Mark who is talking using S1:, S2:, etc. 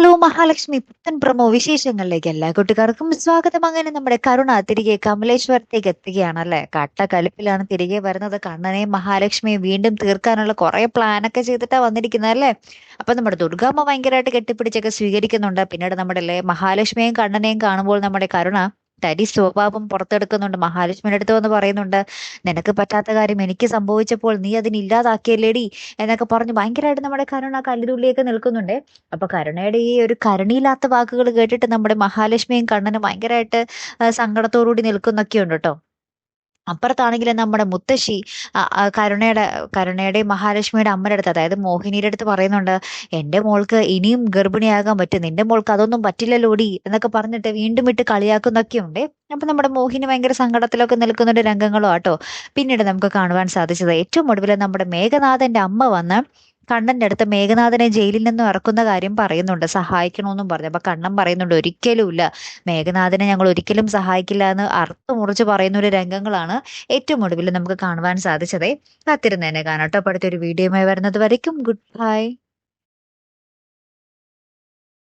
S1: Hello Mahalakshmi പുത്തൻ promo വിശേഷങ്ങളിലേക്ക് എല്ലാ കൂട്ടുകാർക്കും സ്വാഗതം. അങ്ങനെ നമ്മുടെ കരുണ തിരികെ കമലേശ്വരത്തേക്ക് എത്തുകയാണ് അല്ലെ കട്ട കലിപ്പിലാണ് തിരികെ വരുന്നത്. കണ്ണനെ മഹാലക്ഷ്മിയെ വീണ്ടും തീർക്കാനുള്ള കുറെ പ്ലാനൊക്കെ ചെയ്തിട്ടാ വന്നിരിക്കുന്നത് അല്ലേ? അപ്പൊ നമ്മുടെ ദുർഗാമ്മ ഭയങ്കരമായിട്ട് കെട്ടിപ്പിടിച്ചൊക്കെ സ്വീകരിക്കുന്നുണ്ട്. പിന്നീട് നമ്മുടെ അല്ലേ മഹാലക്ഷ്മിയെയും കണ്ണനെയും കാണുമ്പോൾ നമ്മുടെ കരുണ തരി സ്വഭാവം പുറത്തെടുക്കുന്നുണ്ട്. മഹാലക്ഷ്മിയുടെ അടുത്ത് വന്ന് പറയുന്നുണ്ട് നിനക്ക് പറ്റാത്ത കാര്യം എനിക്ക് സംഭവിച്ചപ്പോൾ നീ അതിനില്ലാതാക്കിയല്ലേടി എന്നൊക്കെ പറഞ്ഞ് ഭയങ്കരമായിട്ട് നമ്മുടെ കരുണ കല്ലിലുള്ളിയൊക്കെ നിൽക്കുന്നുണ്ട്. അപ്പൊ കരുണയുടെ ഈ ഒരു കരുണയില്ലാത്ത വാക്കുകൾ കേട്ടിട്ട് നമ്മുടെ മഹാലക്ഷ്മിയും കണ്ണനും ഭയങ്കരമായിട്ട് സങ്കടത്തോടുകൂടി നിൽക്കുന്നൊക്കെ ഉണ്ട് കേട്ടോ. അപ്പുറത്താണെങ്കിൽ നമ്മുടെ മുത്തശ്ശി കരുണയുടെ കരുണയുടെ മഹാലക്ഷ്മിയുടെ അമ്മയുടെ അടുത്ത് അതായത് മോഹിനിയുടെ അടുത്ത് പറയുന്നുണ്ട് എന്റെ മോൾക്ക് ഇനിയും ഗർഭിണിയാകാൻ പറ്റും. നിന്റെ മോൾക്ക് അതൊന്നും പറ്റില്ലല്ലോടി എന്നൊക്കെ പറഞ്ഞിട്ട് വീണ്ടും ഇട്ട് കളിയാക്കുന്നൊക്കെ ഉണ്ട് അപ്പൊ നമ്മുടെ മോഹിനി ഭയങ്കര സങ്കടത്തിലൊക്കെ നിൽക്കുന്ന രംഗങ്ങളോ ആട്ടോ പിന്നീട് നമുക്ക് കാണുവാൻ സാധിച്ചത് ഏറ്റവും ഒടുവിൽ നമ്മുടെ മേഘനാഥന്റെ അമ്മ വന്ന് കണ്ണന്റെ അടുത്ത് മേഘനാഥനെ ജയിലിൽ നിന്നും ഇറക്കുന്ന കാര്യം പറയുന്നുണ്ട്. സഹായിക്കണമെന്നും പറഞ്ഞു. അപ്പൊ കണ്ണൻ പറയുന്നുണ്ട് ഒരിക്കലുമില്ല. മേഘനാഥനെ ഞങ്ങൾ ഒരിക്കലും സഹായിക്കില്ല എന്ന് അർത്ഥം മുറിച്ച് പറയുന്ന ഒരു രംഗങ്ങളാണ് ഏറ്റവും ഒടുവിൽ നമുക്ക് കാണുവാൻ സാധിച്ചത്. കാത്തിരുന്നേനെ കാണാട്ടോ അടുത്തൊരു വീഡിയോയുമായി വരുന്നത് വരയ്ക്കും. Good bye.